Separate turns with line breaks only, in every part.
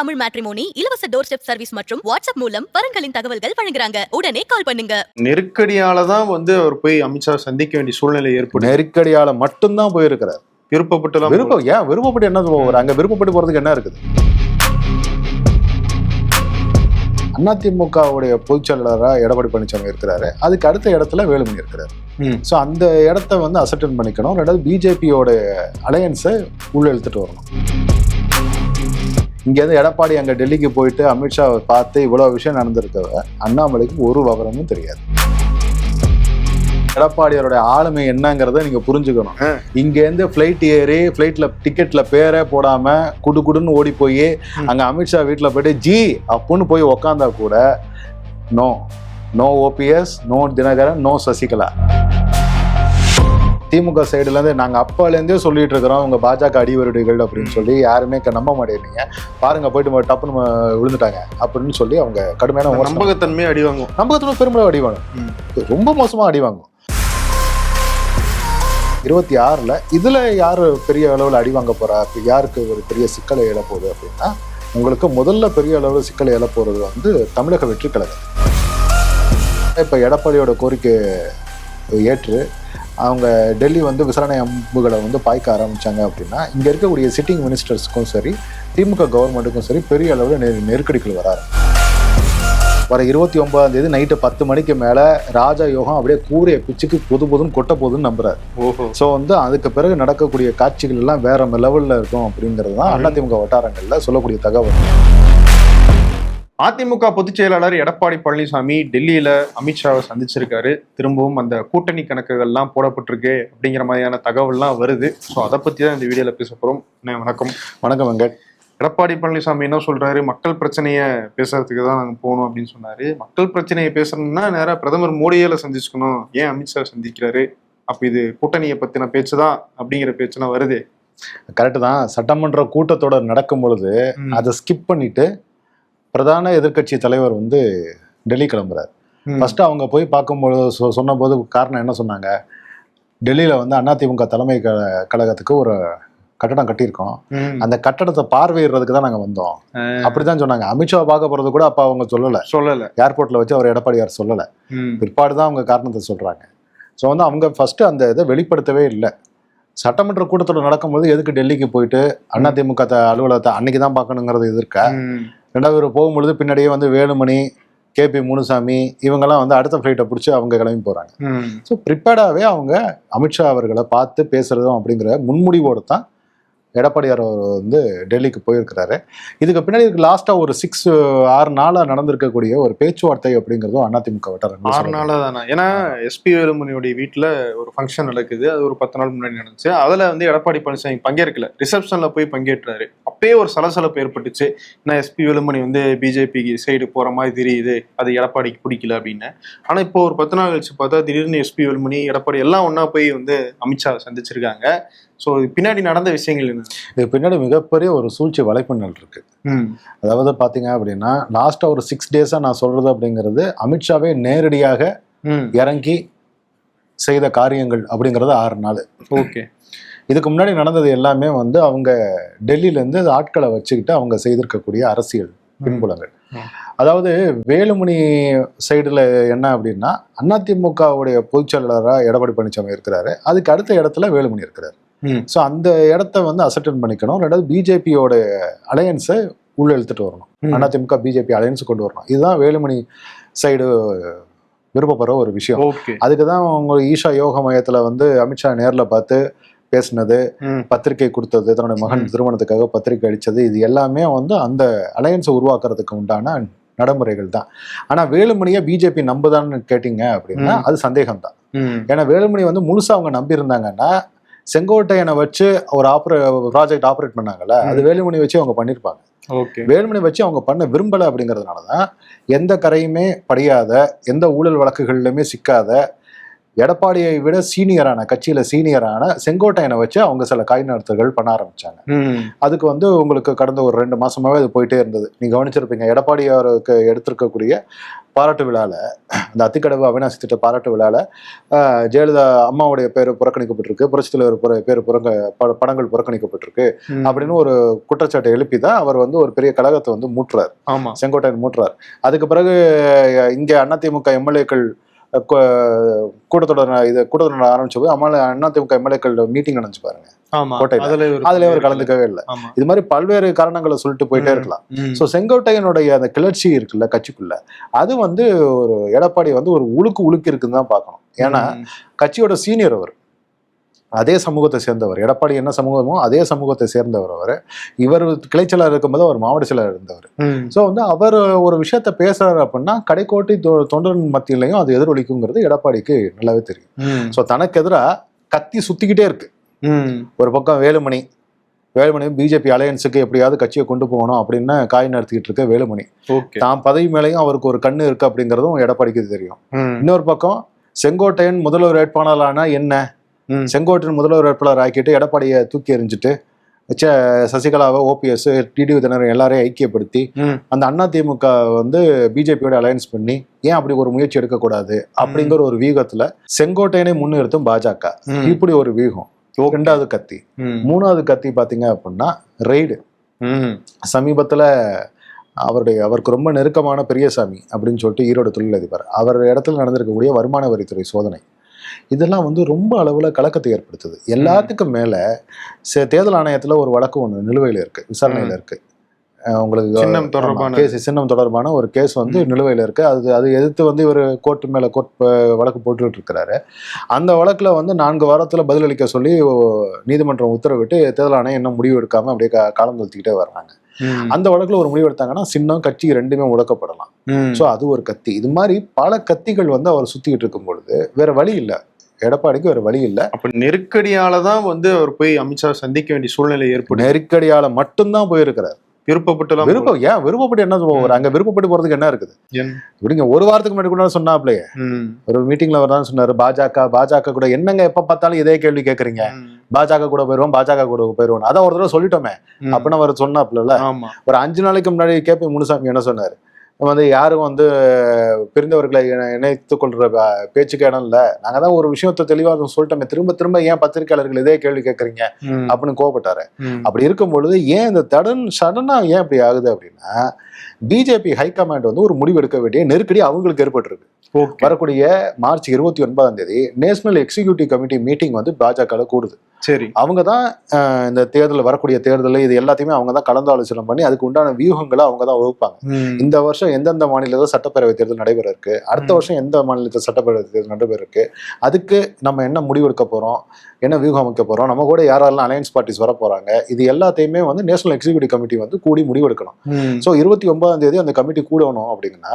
Tamil matrimony இலவச door step service மற்றும் WhatsApp மூலம் வரன்களின் தகவல்கள் வழங்குறாங்க. உடனே கால் பண்ணுங்க.
நெருக்கடியால தான் வந்து அவர் போய் அமித்ஷா சந்திக்க வேண்டிய சூழ்நிலை ஏற்படும்
நெருக்கடியால மட்டும்தான் போயிருக்கிறார்.
விருப்பப்பட்டுலாம்
விருப்பம் ஏன்? விருப்பப்பட்டு என்ன போவார் அங்க விருப்பப்பட்டு போறதுக்கு என்ன இருக்குது? அதிமுகவுடைய பொதுச் செயலாளராக எடப்பாடி பழனிசாமி இருக்கிறாரு. அதுக்கு அடுத்த இடத்துல வேலுமணி இருக்கிறாரு. ஸோ அந்த இடத்த வந்து அசட்டன் பண்ணிக்கணும். ரெண்டாவது பிஜேபியோட அலையன்ஸை உள்ள இழுத்துட்டு வரணும். இங்கேருந்து எடப்பாடி அங்கே டெல்லிக்கு போயிட்டு அமித்ஷாவை பார்த்து இவ்வளோ விஷயம் நடந்திருக்கவ அண்ணாமலைக்கு ஒரு விவரமும் தெரியாது. எடப்பாடியாருடைய ஆளுமை என்னங்கிறத நீங்க புரிஞ்சுக்கணும். இங்க இருந்து ஃபிளைட் ஏறி ஃபிளைட்ல டிக்கெட்ல பேரே போடாம குடு குடுன்னு ஓடி போய் அங்க அமித்ஷா வீட்டுல போயிட்டு ஜி அப்புன்னு போய் உக்காந்தா கூட no no OPS no Dinakaran no Sasikala. DMK சைடுல இருந்து நாங்க அப்பால இருந்தே சொல்லிட்டு இருக்கிறோம் உங்க பாஜக அடிவருடிகள் அப்படின்னு சொல்லி யாருமே நம்ப மாட்டேங்கிறீங்க. பாருங்க போயிட்டு டப்புன்னு விழுந்துட்டாங்க அப்படின்னு சொல்லி அவங்க கடுமையான விமர்சனம்.
நம்பகத்தன்மை அடி வாங்கும்
நம்பகத்துல பெருமளவு அடி வாங்கும்.
ம்.
ரொம்ப மோசமா அடி வாங்கும். இருபத்தி ஆறுல இதுல யாரு பெரிய அளவில் அடி வாங்க இப்ப யாருக்கு ஒரு பெரிய சிக்கலை எழப்போகுது அப்படின்னா உங்களுக்கு முதல்ல பெரிய அளவில் சிக்கலை எழப்போறது வந்து தமிழக வெற்றி கழகம். இப்ப எடப்பாடியோட கோரிக்கை ஏற்று அவங்க டெல்லி வந்து விசாரணை அம்புகளை வந்து பாய்க்க ஆரம்பிச்சாங்க அப்படின்னா இங்க இருக்கக்கூடிய சிட்டிங் மினிஸ்டர்ஸ்க்கும் சரி திமுக கவர்மெண்ட்டுக்கும் சரி பெரிய அளவில் நெ நெருக்கடிகள் வர ஆரம்பிக்கும். வர இருபத்தி ஒன்பதாம் தேதி நைட்டு பத்து மணிக்கு மேல ராஜா யோகம் அப்படியே கூறிய பிச்சுக்கு புது புதுன்னு கொட்ட போதுன்னு நம்புறாரு.
ஓஹோ.
ஸோ வந்து அதுக்கு பிறகு நடக்கக்கூடிய காட்சிகள் எல்லாம் வேற லெவல்ல இருக்கும் அப்படிங்கிறது தான் அதிமுக வட்டாரங்கள்ல சொல்லக்கூடிய தகவல்.
அதிமுக பொதுச் செயலாளர் எடப்பாடி பழனிசாமி டெல்லியில அமித்ஷாவை சந்திச்சிருக்காரு. திரும்பவும் அந்த கூட்டணி கணக்குகள்லாம் போடப்பட்டிருக்கு அப்படிங்கிற மாதிரியான தகவல்லாம் வருது. ஸோ அதை பத்தி தான் இந்த வீடியோல பேச போறோம். வணக்கம்.
வணக்கம் வெங்கட்.
எடப்பாடி பழனிசாமி என்ன சொல்றாரு? மக்கள் பிரச்சனைய பேசுறதுக்கு தான் நாங்க போகணும் அப்படின்னு சொன்னாரு. மக்கள் பிரச்சனையை பேசணும்னா நேரா பிரதமர் மோடியால சந்திச்சுக்கணும். ஏன் அமித்ஷா சந்திக்கிறாரு? அப்ப இது கூட்டணியை பத்தின பேச்சு தான் அப்படிங்கிற பேச்சுலாம் வருது.
கரெக்டு தான். சட்டமன்ற கூட்டத்தொடர் நடக்கும் பொழுது. அதை ஸ்கிப் பண்ணிட்டு பிரதான எதிர்க்கட்சி தலைவர் வந்து டெல்லி கிளம்புறாரு. ஃபர்ஸ்ட் அவங்க போய் பார்க்கும்போது சொன்னபோது காரணம் என்ன சொன்னாங்க? டெல்லியில வந்து அதிமுக தலைமை க- கழகத்துக்கு ஒரு கட்டடம் கட்டியிருக்கோம். அந்த கட்டடத்தை பார்வையிடுறதுக்கு தான் நாங்க வந்தோம். அப்படிதான் சொன்னாங்க. அமித்ஷா பார்க்க போறது கூட அப்ப அவங்க சொல்லல.
சொல்லல.
ஏர்போர்ட்ல வச்சு அவர் எடப்பாடியார் சொல்லல. பிற்பாடு தான் அவங்க காரணத்தை சொல்றாங்க. ஸோ வந்து அவங்க ஃபர்ஸ்ட் அந்த இதை வெளிப்படுத்தவே இல்லை. சட்டமன்ற கூட்டத்தொடர் நடக்கும்போது எதுக்கு டெல்லிக்கு போயிட்டு அதிமுக அலுவலகத்தை அன்னைக்கு தான் பார்க்கணுங்கிறது எதிர்க்க. ரெண்டாவது இவர் போகும்பொழுது பின்னாடியே வந்து வேலுமணி கேபி முனுசாமி இவங்கெல்லாம் வந்து அடுத்த ஃப்ளைட்டை பிடிச்சி அவங்க கிளம்பி போறாங்க
ம்.
ஸோ ப்ரிப்பேர்டாகவே அவங்க அமித்ஷா அவர்களை பார்த்து பேசுறதும் அப்படிங்கிற முன்முடிவோடு தான் எடப்பாடியார் வந்து டெல்லிக்கு போயிருக்கிறாரு. இதுக்கு பின்னாடி லாஸ்ட்டாக ஒரு சிக்ஸ் ஆறு நாளாக நடந்திருக்கக்கூடிய ஒரு பேச்சுவார்த்தை அப்படிங்கிறதும் அதிமுக வட்டாரங்கள்
ஆறு
சொல்றாங்க.
நாளா தானே ஏன்னா எஸ்பி வேலுமணியோடைய வீட்டுல ஒரு ஃபங்க்ஷன் நடக்குது. அது ஒரு பத்து நாள் முன்னாடி நடந்துச்சு. அதுல வந்து எடப்பாடி பழனிசாமி பங்கேற்கல. ரிசப்ஷன்ல போய் பங்கேற்றாரு. அப்பயே ஒரு சலசலப்பு ஏற்பட்டுச்சு. நான் எஸ்பி வேலுமணி வந்து பிஜேபி சைடு போற மாதிரி தெரியுது. அது எடப்பாடிக்கு பிடிக்கல அப்படின்னு. ஆனா இப்போ ஒரு பத்து நாள் கழிச்சு பார்த்தா திடீர்னு எஸ்பி வேலுமணி எடப்பாடி எல்லாம் ஒண்ணா போய் வந்து அமித்ஷாவை சந்திச்சிருக்காங்க. ஸோ பின்னாடி நடந்த விஷயங்கள்
இது பின்னாடி மிகப்பெரிய ஒரு சூழ்ச்சி வலைப்பின்னல் இருக்கு. அதாவது பார்த்தீங்க அப்படின்னா லாஸ்ட்டாக ஒரு சிக்ஸ் டேஸாக நான் சொல்றது அப்படிங்கிறது அமித்ஷாவே நேரடியாக இறங்கி செய்த காரியங்கள் அப்படிங்கிறது ஆறு நாள்.
ஓகே.
இதுக்கு முன்னாடி நடந்தது எல்லாமே வந்து அவங்க டெல்லியிலேருந்து ஆட்களை வச்சுக்கிட்டு அவங்க செய்திருக்கக்கூடிய அரசியல் பின்புலங்கள். அதாவது வேலுமணி சைடுல என்ன அப்படின்னா அதிமுகவுடைய பொதுச் செயலாளராக எடப்பாடி பழனிசாமி இருக்கிறாரு. அதுக்கு அடுத்த இடத்துல வேலுமணி இருக்கிறாரு. ஸோ அந்த இடத்த வந்து அசட்டன் பண்ணிக்கணும். ரெண்டாவது பிஜேபியோட அலையன்ஸை உள்ள இழுத்துட்டு வரணும். அதிமுக பிஜேபி அலையன்ஸ் கொண்டு வரணும். இதுதான் வேலுமணி சைடு விருப்பப்படுற ஒரு விஷயம். அதுக்கு தான் அவங்க ஈஷா யோக மையத்துல வந்து அமித்ஷா நேர்ல பார்த்து பேசினது பத்திரிகை கொடுத்தது தன்னுடைய மகன். திருமணத்துக்காக பத்திரிகை அடிச்சது இது எல்லாமே வந்து அந்த அலையன்ஸை உருவாக்குறதுக்கு உண்டான நடைமுறைகள் தான். ஆனா வேலுமணியை பிஜேபி நம்புதான்னு கேட்டீங்க அப்படின்னா. அது சந்தேகம் தான் ஏன்னா வேலுமணி வந்து முழுசா அவங்க நம்பி இருந்தாங்கன்னா செங்கோட்டையனை வச்சு ஒரு ஆப்ரே ப்ராஜெக்ட் ஆப்ரேட் பண்ணாங்கல்ல அது. வேலுமணி வச்சு அவங்க பண்ணியிருப்பாங்க
ஓகே
வேலுமணி வச்சு அவங்க பண்ண விரும்பல அப்படிங்கிறதுனால தான் எந்த கரையுமே படியாத எந்த ஊழல் வழக்குகள்லையுமே சிக்காத எடப்பாடியை விட சீனியரான கட்சியில சீனியரான செங்கோட்டையனை வச்சு அவங்க சில காய் நடத்தல்கள் பண்ண ஆரம்பிச்சாங்க. அதுக்கு வந்து உங்களுக்கு கடந்த ஒரு ரெண்டு மாசமாவே அது போயிட்டே இருந்தது. நீங்க கவனிச்சிருப்பீங்க எடப்பாடி அவருக்கு எடுத்திருக்கக்கூடிய பாராட்டு விழால அந்த அத்திக்கடவு அவினாசி திட்ட பாராட்டு விழால ஜெயலலிதா அம்மாவுடைய பேர் புறக்கணிக்கப்பட்டிருக்கு புரட்சி தலைவர் பேர் புறங்க படங்கள் புறக்கணிக்கப்பட்டிருக்கு. அப்படின்னு ஒரு குற்றச்சாட்டை எழுப்பி தான் அவர் வந்து ஒரு பெரிய கழகத்தை வந்து மூட்டுறார்.
ஆமா.
செங்கோட்டையன் மூட்டுறார். அதுக்கு பிறகு இங்க அதிமுக எம்எல்ஏக்கள் கூட்டத்தொடர் இது கூட்டத்தொடர் ஆரம்பிச்ச போது அம்மா அதிமுக எம்எல்ஏக்கள் மீட்டிங் நடந்துச்சு பாருங்க.
அதுல
அவர் கலந்துக்கவே இல்லை இது மாதிரி பல்வேறு காரணங்களை சொல்லிட்டு போயிட்டே. இருக்கலாம். ஸோ செங்கோட்டையனுடைய அந்த கிளர்ச்சி இருக்குல்ல கட்சிக்குள்ள அது வந்து ஒரு எடப்பாடி வந்து ஒரு உழுக்கு உழுக்கு இருக்குன்னு தான் பார்க்கணும் ஏன்னா. கட்சியோட சீனியர் அவர் அதே சமூகத்தை சேர்ந்தவர் எடப்பாடி என்ன சமூகமோ அதே சமூகத்தை சேர்ந்தவர் அவர் இவர் கிளைச்சலாக இருக்கும்போது அவர் மாவட்ட செயலர் இருந்தவர். ஸோ வந்து அவர் ஒரு விஷயத்த பேசுறாரு அப்படின்னா கடைக்கோட்டை தொண்டர் மத்தியிலையும் அது எதிரொலிக்குங்கிறது எடப்பாடிக்கு நல்லாவே தெரியும். ஸோ தனக்கு எதிராக கத்தி சுத்திக்கிட்டே இருக்கு. ஒரு பக்கம் வேலுமணி வேலுமணி பிஜேபி அலையன்ஸுக்கு எப்படியாவது கட்சியை கொண்டு போகணும் அப்படின்னு காய் நடத்திக்கிட்டு இருக்க வேலுமணி
ஓகே
தான் பதவி மேலேயும் அவருக்கு ஒரு கண்ணு இருக்கு அப்படிங்கிறதும் எடப்பாடிக்கு தெரியும். இன்னொரு பக்கம் செங்கோட்டையன் முதல்வர் வேட்பாளரானா என்ன. செங்கோட்டையன் முதல்வர் வேட்பாளர் ஆக்கிட்டு எடப்பாடியை தூக்கி எறிஞ்சிட்டு சசிகலாவை ஓபிஎஸ் டிடி தினகரன் எல்லாரையும் ஐக்கியப்படுத்தி. அந்த அண்ணா திமுக வந்து பிஜேபியோட அலையன்ஸ் பண்ணி ஏன் அப்படி ஒரு முயற்சி எடுக்கக்கூடாது அப்படிங்கிற ஒரு வியூகத்துல செங்கோட்டையனை முன்னிறுத்தும் பாஜக. இப்படி ஒரு வியூகம். ரெண்டாவது கத்தி. மூணாவது கத்தி பாத்தீங்க அப்படின்னா ரெய்டு. சமீபத்துல அவருடைய அவருக்கு ரொம்ப நெருக்கமான பெரியசாமி அப்படின்னு சொல்லிட்டு ஈரோடு தொழிலதிபர் அவர் இடத்துல நடந்திருக்கக்கூடிய வருமான வரித்துறை சோதனை இதெல்லாம் வந்து ரொம்ப அளவுல கலக்கத்தை ஏற்படுத்துது. எல்லாத்துக்கும் மேல தேர்தல் ஆணையத்துல ஒரு வழக்கு ஒன்று நிலுவையில இருக்கு விசாரணையில இருக்கு. அஹ் உங்களுக்கு
சின்னம் தொடர்பான-
கேஸ் சின்னம் தொடர்பான ஒரு கேஸ் வந்து நிலுவையில இருக்கு. அது அது எதிர்த்து வந்து இவர் கோர்ட்டு மேல கோர்ட் வழக்கு போட்டுட்டு இருக்கிறாரு. அந்த வழக்குல வந்து நான்கு வாரத்துல பதிலளிக்க சொல்லி நீதிமன்றம் உத்தரவிட்டு தேர்தல் ஆணையம் இன்னும் முடிவு எடுக்காம அப்படியே காலம் தள்ளிக்கிட்டே வர்றாங்க. அந்த வழக்குல ஒரு முடிவு எடுத்தாங்கன்னா சின்னம் கட்சி ரெண்டுமே முடக்கப்படலாம். ஸோ அது ஒரு கத்தி. இது மாதிரி பல கத்திகள் வந்து அவர் சுத்திக்கிட்டு இருக்கும் பொழுது வேற வழி இல்லை. எடப்பாடிக்கு வேற வழி இல்லை.
அப்ப நெருக்கடியால தான் வந்து அவர் போய் அமித்ஷா சந்திக்க வேண்டிய சூழ்நிலை ஏற்படும்
நெருக்கடியால மட்டும்தான் போயிருக்கிறார்.
விருப்பப்பட்டுலாம்
விருப்பம் ஏன் விருப்பப்பட்டு என்ன போவார் அங்க விருப்பப்பட்டு போறதுக்கு என்ன இருக்குது? இப்படிங்க ஒரு வாரத்துக்கு முன்னாடி கூட சொன்னாப்லையே. ஒரு மீட்டிங்ல அவர் தான் சொன்னாரு பாஜக பாஜக கூட என்னங்க எப்ப பார்த்தாலும் இதே கேள்வி கேக்குறீங்க. பாஜக கூட போயிருவோம் பாஜக கூட போயிருவோம் அதான் ஒரு தடவை சொல்லிட்டோமே. அப்படின்னு அவர் சொன்னாப்ல ஒரு அஞ்சு நாளைக்கு முன்னாடி கேபி முனுசாமி என்ன சொன்னாரு? வந்து யாரும் வந்து பிரிந்தவர்களை இணை- இணைத்துக் கொள்ற ப- பேச்சுக்கு இடம் இல்ல. நாங்க தான் ஒரு விஷயத்த தெளிவாக சொல்லிட்டோமே. திரும்ப திரும்ப ஏன் பத்திரிகையாளர்கள் இதே கேள்வி கேட்கறீங்க. அப்படின்னு கோவப்பட்டாரு. அப்படி இருக்கும் பொழுது ஏன் இந்த தடன் சடனா ஏன் இப்படி ஆகுது அப்படின்னா பிஜேபி ஹைகமாண்ட் வந்து ஒரு முடிவு எடுக்க வேண்டிய நெருக்கடி அவங்களுக்கு ஏற்பட்டிருக்கு. வரக்கூடிய மார்ச் இருபத்தி ஒன்பதாம் தேதி நேஷனல் எக்ஸிகியூட்டிவ் கமிட்டி மீட்டிங் வந்து பாஜக கூடுது.
சரி.
அவங்க தான் இந்த தேர்தல் வரக்கூடிய தேர்தல் இது எல்லாத்தையுமே அவங்க தான் கலந்து ஆலோசனை பண்ணி அதுக்கு உண்டான வியூகங்களை அவங்க தான் வகுப்பாங்க. இந்த வருஷம் எந்தெந்த மாநிலத்தில் சட்டப்பேரவை தேர்தல் நடைபெற இருக்கு அடுத்த. வருஷம் எந்த மாநிலத்தில் சட்டப்பேரவை தேர்தல் நடைபெற இருக்கு அதுக்கு நம்ம என்ன முடிவு எடுக்க போறோம்? என்ன வியூகம் அமைக்க போறோம்? நம்ம கூட யாரெல்லாம் அலையன்ஸ் பார்ட்டிஸ் வர போறாங்க? இது எல்லாத்தையுமே வந்து நேஷனல் எக்ஸிகியூட்டிவ் கமிட்டி வந்து கூடி முடிவெடுக்கணும். ஸோ இருபத்தி ஒன்பதாம் தேதி அந்த கமிட்டி கூடணும் அப்படின்னா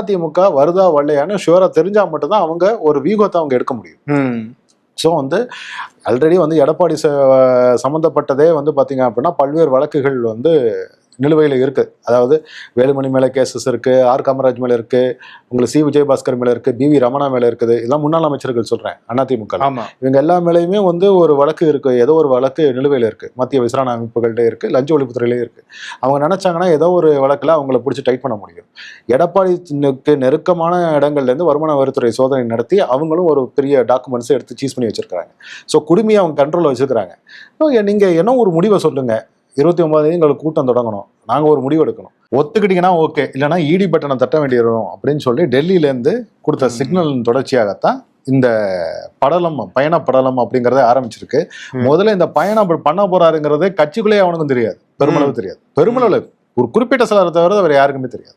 அதிமுக வருதா வரலையான்னு ஷுவரா தெரிஞ்சா மட்டும்தான் அவங்க ஒரு வியூகத்தை அவங்க எடுக்க முடியும். ஸோ வந்து ஆல்ரெடி வந்து எடப்பாடி ச சம்மந்தப்பட்டதே வந்து பார்த்தீங்க அப்படின்னா பல்வேறு வழக்குகள் வந்து நிலுவையில் இருக்கு. அதாவது வேலுமணி மேலே கேசஸ் இருக்கு ஆர். காமராஜ் மேலே இருக்கு உங்களுக்கு சி. விஜயபாஸ்கர் மேலே இருக்கு பி. வி. ரமணா மேலே இருக்குது. இதெல்லாம் முன்னாள் அமைச்சர்கள் சொல்றேன் அதிமுக இவங்க எல்லா மேலேயுமே வந்து ஒரு வழக்கு இருக்கு ஏதோ ஒரு வழக்கு நிலுவையில் இருக்கு. மத்திய விசாரணை அமைப்புகள்கிட்ட இருக்கு லஞ்ச ஒழிப்புத்துறையிலே இருக்கு. அவங்க நினைச்சாங்கன்னா ஏதோ ஒரு வழக்குல அவங்கள பிடிச்சி டைட் பண்ண முடியும். எடப்பாடிக்கு நெருக்கமான இடங்கள்ல இருந்து வருமான வரித்துறை சோதனை நடத்தி அவங்களும் ஒரு பெரிய டாக்குமெண்ட்ஸ் எடுத்து சீஸ் பண்ணி வச்சிருக்காங்க ஸோ குடுமையை அவங்க கண்ட்ரோலில் வச்சிருக்காங்க So, நீங்க என்ன ஒரு முடிவை சொல்லுங்க? இருபத்தி ஒன்பதாம் தேதி எங்களுக்கு கூட்டம் தொடங்கணும். நாங்க ஒரு முடிவு எடுக்கணும். ஒத்துக்கிட்டீங்கன்னா ஓகே. இல்லைன்னா இடி பட்டனை தட்ட வேண்டியிருக்கும் அப்படின்னு சொல்லி டெல்லியில இருந்து கொடுத்த. சிக்னல் தொடர்ச்சியாகத்தான் இந்த படலம் பயண படலம் அப்படிங்கறதே ஆரம்பிச்சிருக்கு. முதல்ல இந்த பயணம் பண்ண போறாருங்கிறது கட்சிக்குள்ளேயே அவனுக்கும் தெரியாது. பெருமளவு தெரியாது. பெருமளவு. ஒரு குறிப்பிட்ட சிலரை தவிர வேற யாருக்குமே தெரியாது.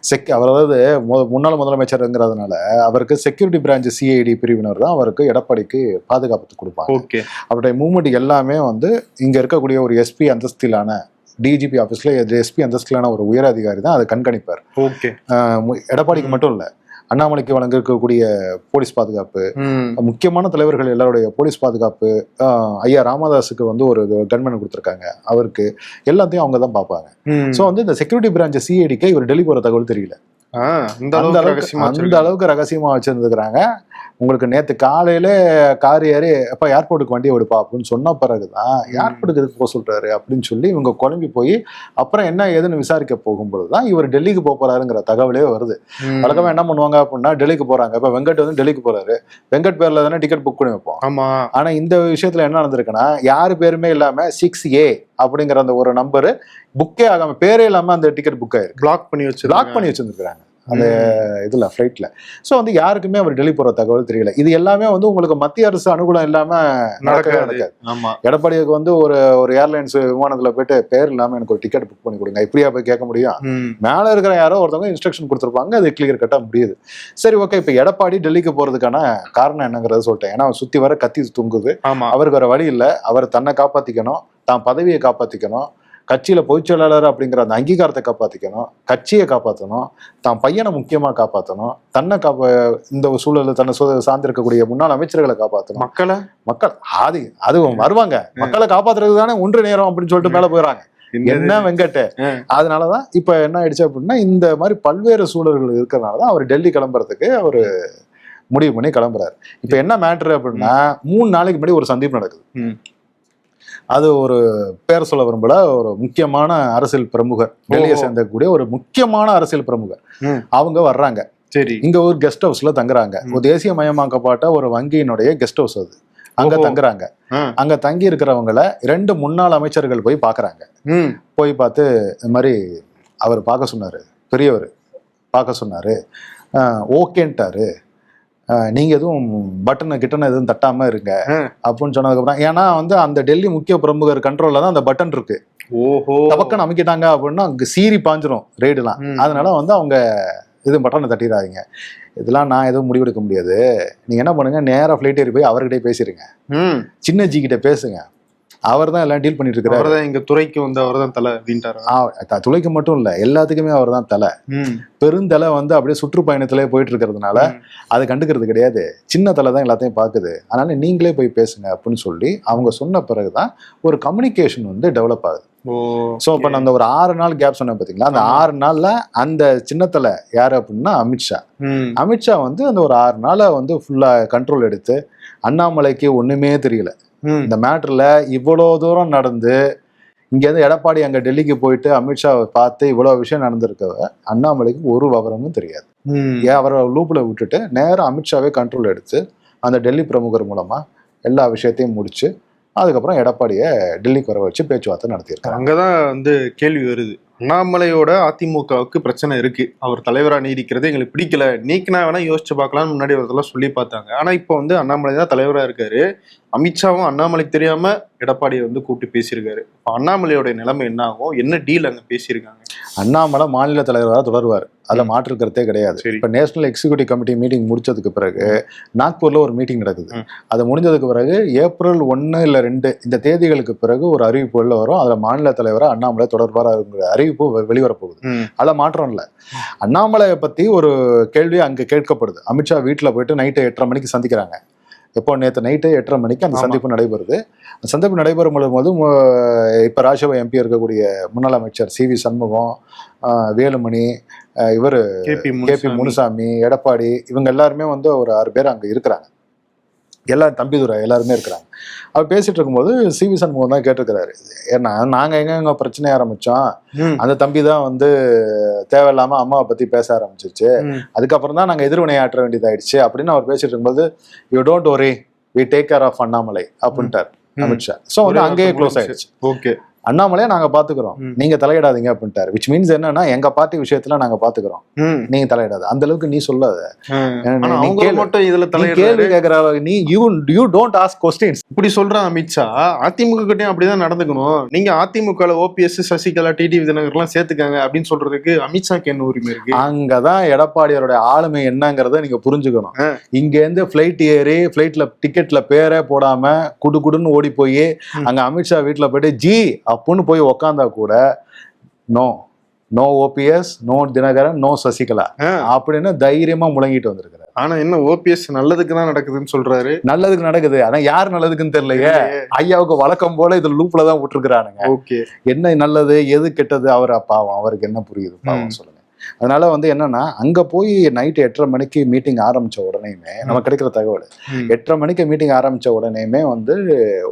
செக் அவர் அதாவது முன்னாள் முதலமைச்சருங்கிறதுனால அவருக்கு செக்யூரிட்டி பிரான்ச் சிஐடி பிரிவினர் தான் அவருக்கு எடப்பாடிக்கு பாதுகாப்பு கொடுப்பாங்க.
ஓகே.
அவருடைய மூவ்மெண்ட் எல்லாமே வந்து இங்க இருக்கக்கூடிய ஒரு எஸ்பி அந்தஸ்திலான டிஜிபி ஆஃபீஸ்ல எஸ்பி அந்தஸ்திலான ஒரு உயர் அதிகாரி தான் அதை கண்காணிப்பார்.
ஓகே.
எடப்பாடிக்கு. மட்டும் இல்ல. அண்ணாமலைக்கு வழங்கிருக்கக்கூடிய போலீஸ் பாதுகாப்பு. முக்கியமான தலைவர்கள் எல்லாருடைய போலீஸ் பாதுகாப்பு ஐயா ராமதாஸுக்கு வந்து ஒரு கன்மன் கொடுத்துருக்காங்க அவருக்கு எல்லாத்தையும் அவங்க தான் பார்ப்பாங்க. ஸோ வந்து இந்த செக்யூரிட்டி பிரான்ச் சிஐடிக்கு இவர் டெல்லி போற தகவல் தெரியல
அந்த. அளவுக்கு ரகசியமா
வச்சிருந்துக்கிறாங்க உங்களுக்கு நேத்து காலையில கார் ஏறி அப்ப ஏர்போர்ட்டுக்கு வண்டியை விடுப்பா அப்படின்னு சொன்ன பிறகுதான் ஏர்போர்ட்டுக்கு எதுக்கு போக சொல்றாரு? அப்படின்னு சொல்லி இவங்க குழம்பி போய் அப்புறம் என்ன ஏதுன்னு விசாரிக்க போகும்பொழுது தான் இவர் டெல்லிக்கு போக போறாருங்கிற தகவலே வருது.
ம்.
வழக்கமா என்ன பண்ணுவாங்க அப்படின்னா டெல்லிக்கு போறாங்க. இப்ப வெங்கட் வந்து டெல்லிக்கு போறாரு. வெங்கட் பேர்ல தானே டிக்கெட் புக் பண்ணி வைப்போம்.
ஆமா.
ஆனா இந்த விஷயத்துல என்ன நடந்திருக்குன்னா யாரு பேருமே இல்லாம சிக்ஸ் ஏ அப்படிங்கிற அந்த ஒரு நம்பர் புக்கே ஆகாம பேரே இல்லாம அந்த டிக்கெட் புக் ஆயிருக்கு.
பிளாக் பண்ணி வச்சு
லாக் பண்ணி வச்சிருந்துருக்காங்க அந்த இதுல ஃபிளைட்ல சோ வந்து யாருக்குமே அவர் டெல்லி போற தகவல் தெரியல. இது எல்லாமே வந்து உங்களுக்கு மத்திய அரசு அனுகூலம் இல்லாம நடக்கவே
நடக்காது.
எடப்பாடிக்கு வந்து ஒரு ஒரு ஏர்லைன்ஸ் விமானத்துல போயிட்டு பேர் இல்லாம எனக்கு ஒரு டிக்கெட் புக் பண்ணி கொடுங்க. இப்படியா போய் கேட்க முடியும். மேல இருக்கிற யாரோ ஒருத்தவங்க இன்ஸ்ட்ரக்ஷன் கொடுத்துருப்பாங்க. அது கிளியர் கட்டா முடியுது. சரி ஓகே இப்ப எடப்பாடி டெல்லிக்கு போறதுக்கான காரணம் என்னங்கிறத சொல்லிட்டேன். ஏன்னா அவர் சுத்தி வர கத்தி தூங்குது. அவருக்கு வேற வழி இல்லை. அவர் தன்னை காப்பாத்திக்கணும். தான் பதவியை காப்பாத்திக்கணும். கட்சியில பொதுச் செயலாளர் அப்படிங்கிற அந்த அங்கீகாரத்தை காப்பாத்திக்கணும் கட்சியை காப்பாற்றணும் தான் பையனை முக்கியமா காப்பாற்றணும் தன்னை காப்பா இந்த சூழல்ல தன்னை சார்ந்திருக்கக்கூடிய முன்னாள் அமைச்சர்களை காப்பாற்றணும்
மக்களை?
மக்கள் ஆதி அது வருவாங்க. மக்களை காப்பாத்துறது தானே ஒன்று நேரம் அப்படின்னு சொல்லிட்டு மேல போயிடறாங்க என்ன வெங்கட். அதனாலதான் இப்ப என்ன ஆயிடுச்சு அப்படின்னா இந்த மாதிரி பல்வேறு சூழல்கள் இருக்கிறதுனாலதான் அவர் டெல்லி கிளம்புறதுக்கு அவர் முடிவு பண்ணி கிளம்புறாரு. இப்ப என்ன மேட்ரு அப்படின்னா மூணு நாளைக்கு முன்னாடி ஒரு சந்திப்பு நடக்குது. அது ஒரு பேர் சொல்ல விரும்பல. ஒரு முக்கியமான அரசியல் பிரமுகர். டெல்லியை. சேர்ந்தக்கூடிய ஒரு முக்கியமான அரசியல் பிரமுகர். அவங்க வர்றாங்க.
சரி.
இங்க ஒரு கெஸ்ட் ஹவுஸ்ல தங்குறாங்க. ஒரு தேசிய மயமாக்கப்பட்ட ஒரு வங்கியினுடைய கெஸ்ட் ஹவுஸ் அது. அங்க. தங்குறாங்க. அங்க தங்கி இருக்கிறவங்கள ரெண்டு முன்னாள் அமைச்சர்கள் போய் பாக்குறாங்க. போய் பார்த்து இந்த மாதிரி அவர் பார்க்க சொன்னாரு. பெரியவர் பார்க்க சொன்னாரு. ஓகேன்ட்டாரு. ஆஹ் நீங்க எதுவும் பட்டனை கிட்டனை எதுவும் தட்டாம இருங்க. அப்படின்னு சொன்னதுக்கப்புறம் ஏன்னா வந்து அந்த டெல்லி முக்கிய பிரமுகர் கண்ட்ரோல்ல தான் அந்த பட்டன் இருக்கு.
ஓஹோ.
டபக்கன் அமைக்கிட்டாங்க அப்படின்னா அங்க சீறி பாஞ்சிரும் ரெய்டுலாம்
ம்.
அதனால வந்து அவங்க இது பட்டனை தட்டிடாதீங்க. இதெல்லாம் நான் எதுவும் முடிவெடுக்க முடியாது. நீங்க என்ன பண்ணுங்க நேரா ஃபிளைட் ஏறி போய் அவர்கிட்டயே பேசிருங்க.
ம்.
சின்ன ஜி கிட்ட பேசுங்க. அவர் தான் எல்லாம் டீல் பண்ணிட்டு இருக்கிறாரு
அவர்தான் எங்க துறைக்கு வந்து அவர்தான் தலை அப்படின்ட்டாரா
துளைக்கு மட்டும் இல்ல எல்லாத்துக்குமே அவர் தான் தலை பெருந்தலை வந்து அப்படியே சுற்றுப்பயணத்திலே போயிட்டு இருக்கிறதுனால. அது கண்டுக்கிறது கிடையாது. சின்ன தலை தான் எல்லாத்தையும் பார்க்குது. அதனால நீங்களே போய் பேசுங்க அப்படின்னு சொல்லி அவங்க சொன்ன பிறகுதான் ஒரு கம்யூனிகேஷன் வந்து டெவலப் ஆகுது. ஸோ இப்போ அந்த ஒரு ஆறு நாள் கேப் சொன்னேன் பார்த்தீங்களா அந்த. ஆறு நாள்ல அந்த சின்னத்தலை யாரு அப்படின்னா அமித்ஷா. அமித்ஷா வந்து அந்த ஒரு ஆறு நாளை வந்து ஃபுல்லா கண்ட்ரோல் எடுத்து அண்ணாமலைக்கு ஒண்ணுமே தெரியல. இந்த மேட்டர்ல இவ்வளோ தூரம் நடந்து இங்கேருந்து எடப்பாடி அங்க டெல்லிக்கு போயிட்டு அமித்ஷாவை பார்த்து இவ்வளவு விஷயம் நடந்திருக்கவ அண்ணாமலைக்கு ஒரு விவரமும் தெரியாது. ஏன் அவரை லூப்ல விட்டுட்டு நேரா அமித்ஷாவே கண்ட்ரோல் எடுத்து அந்த டெல்லி பிரமுகர் மூலமா எல்லா விஷயத்தையும் முடிச்சு அதுக்கப்புறம் எடப்பாடியை டெல்லிக்கு வர வச்சு பேச்சுவார்த்தை நடத்தியிருக்காங்க
அங்கதான் வந்து கேள்வி வருது. அண்ணாமலையோட அதிமுகவுக்கு பிரச்சனை இருக்கு. அவர் தலைவரா நீடிக்கிறது எங்களுக்கு பிடிக்கல. நீக்கினா வேணா யோசிச்சு பார்க்கலாம்னு முன்னாடி ஒருத்தெல்லாம் சொல்லி பார்த்தாங்க. ஆனா இப்போ வந்து அண்ணாமலை தான் தலைவரா இருக்காரு. அமித்ஷாவும் அண்ணாமலைக்கு தெரியாம எடப்பாடியை வந்து கூப்பிட்டு பேசியிருக்காரு. அண்ணாமலையோட நிலைமை என்ன ஆகும் என்ன டீல் அங்க பேசியிருக்காங்க?
அண்ணாமலை மாநில தலைவராக தொடருவார். அதுல மாற்று கருத்தே கிடையாது. இப்ப நேஷனல் எக்ஸிகூட்டிவ் கமிட்டி மீட்டிங் முடிச்சதுக்கு பிறகு நாக்பூர்ல ஒரு மீட்டிங் நடக்குது. அது முடிஞ்சதுக்கு பிறகு ஏப்ரல் ஒன்னு இல்ல ரெண்டு இந்த தேதிகளுக்கு பிறகு ஒரு அறிவிப்பு உள்ள வரும். அதுல மாநில தலைவரா அண்ணாமலை தொடர்பாக அறிவிப்பு வெளிவரப்போகுது. அதுல மாற்றம் இல்ல. அண்ணாமலையை பத்தி ஒரு கேள்வி அங்க கேட்கப்படுது. அமித்ஷா வீட்டுல போயிட்டு நைட்டு எட்டரை மணிக்கு சந்திக்கிறாங்க. எப்போ நேற்று நைட்டு எட்டரை மணிக்கு அந்த. சந்திப்பு நடைபெறுது. அந்த சந்திப்பு நடைபெறும் பொழுது இப்ப ராஜ்யசபா எம்பி இருக்கக்கூடிய முன்னாள் அமைச்சர் சி வி சண்முகம் வேலுமணி இவர்
KP
K P Munusamy Edappadi இவங்க எல்லாருமே வந்து ஒரு ஆறு பேர் அங்க இருக்கிறாங்க. எல்லாரும் தம்பிதுரை எல்லாருமே இருக்கிறாங்க. அவர் பேசிட்டு இருக்கும்போது சி வி சண்முகம் தான் கேட்டிருக்கிறாரு. ஏன்னா நாங்க எங்க எங்க பிரச்சனை ஆரம்பிச்சோம் அந்த தம்பி தான் வந்து தேவையில்லாம அம்மாவை பத்தி பேச ஆரம்பிச்சிருச்சு. அதுக்கப்புறம் தான் நாங்க எதிர்வினையாற்ற வேண்டியதாயிடுச்சு அப்படின்னு அவர் பேசிட்டு இருக்கும்போது you don't worry we take care of Annamalai அப்படின்ட்டார். அமித்ஷா. ஸோ வந்து அங்கேயே க்ளோஸ். ஆயிடுச்சு.
ஓகே.
அண்ணாமலையை நாங்க பாத்துக்கிறோம். நீங்க தலையிடாதீங்க அப்படின்ட்டாரு. விச் மீன்ஸ் என்னன்னா எங்க பார்ட்டி விஷயத்துல நாங்க பாத்துக்கிறோம். நீங்க தலையிடாது. அந்த அளவுக்கு நீ சொல்லாத.
மட்டும் இதுல
கேள்வி கேட்கிற நீ you you don't ask questions
இப்படி சொல்றான் அமித்ஷா அதிமுக கிட்டயும் அப்படிதான் நடந்துக்கணும். நீங்க அதிமுக ஓபிஎஸ் சசிகலா டிடி விதிநகர்லாம் சேர்த்துக்காங்க அப்படின்னு சொல்றதுக்கு அமித்ஷாக்கு என்ன உரிமை இருக்கு?
அங்கதான் எடப்பாடியாருடைய ஆளுமை என்னங்கிறத நீங்க புரிஞ்சுக்கணும். இங்க இருந்து பிளைட் ஏறி பிளைட்ல டிக்கெட்ல பேரே போடாம குடு குடுன்னு ஓடி போய். அங்க அமித்ஷா வீட்டுல போயிட்டு ஜி அப்புன்னு போய் உக்காந்தா கூட no no OPS no Dinakaran no Sasikala. அப்படின்னு தைரியமா முழங்கிட்டு வந்திருக்கிறார்.
ஆனா என்ன ஓபிஎஸ் நல்லதுக்கு தான் நடக்குதுன்னு சொல்றாரு?
நல்லதுக்கு நடக்குது. ஆனா யார் நல்லதுக்குன்னு தெரியலையே. ஐயாவுக்கு வழக்கம் போல இது லூப்ல தான் விட்டுருக்கானுங்க
ஓகே.
என்ன நல்லது எது கெட்டது அவர் பாவம். அவருக்கு என்ன புரியுது பாவம். சொல்லுங்க. அதனால வந்து என்னன்னா அங்க போய் நைட் எட்டரை மணிக்கு மீட்டிங் ஆரம்பிச்ச உடனேயுமே நமக்கு கிடைக்கிற தகவல். எட்டரை மணிக்கு மீட்டிங் ஆரம்பிச்ச உடனேயுமே வந்து